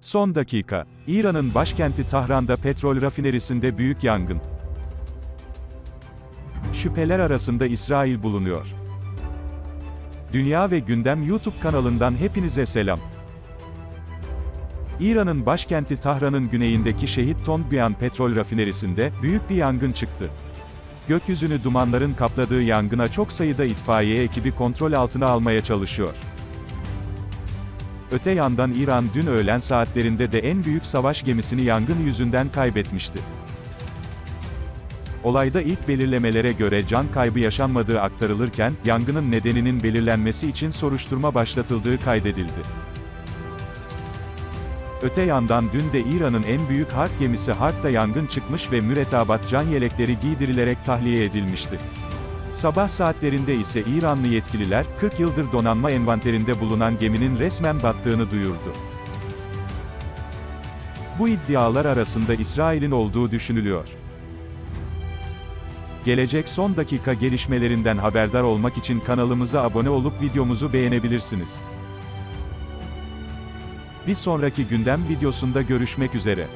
Son dakika. İran'ın başkenti Tahran'da petrol rafinerisinde büyük yangın. Şüpheler arasında İsrail bulunuyor. Dünya ve Gündem YouTube kanalından hepinize selam. İran'ın başkenti Tahran'ın güneyindeki Şehit Tongguyan petrol rafinerisinde büyük bir yangın çıktı. Gökyüzünü dumanların kapladığı yangına çok sayıda itfaiye ekibi kontrol altına almaya çalışıyor. Öte yandan İran dün öğlen saatlerinde de en büyük savaş gemisini yangın yüzünden kaybetmişti. Olayda ilk belirlemelere göre can kaybı yaşanmadığı aktarılırken, yangının nedeninin belirlenmesi için soruşturma başlatıldığı kaydedildi. Öte yandan dün de İran'ın en büyük harp gemisi Harp'ta yangın çıkmış ve mürettebat can yelekleri giydirilerek tahliye edilmişti. Sabah saatlerinde ise İranlı yetkililer, 40 yıldır donanma envanterinde bulunan geminin resmen battığını duyurdu. Bu iddialar arasında İsrail'in olduğu düşünülüyor. Gelecek son dakika gelişmelerinden haberdar olmak için kanalımıza abone olup videomuzu beğenebilirsiniz. Bir sonraki gündem videosunda görüşmek üzere.